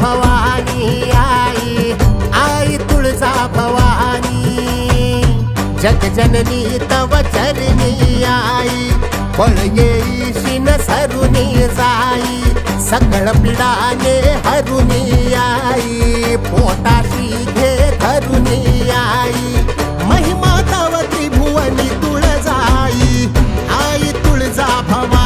भवानी आई आई तुळजा भवानी. जगजननी तव चरणी आई फळ येईशी न सरुनी जाई सगळ पिडाने हरुनी आई पोटाशी घे धरुनी आई. महिमा तव त्रिभुवनी तुळजाई आई तुळजा भवानी.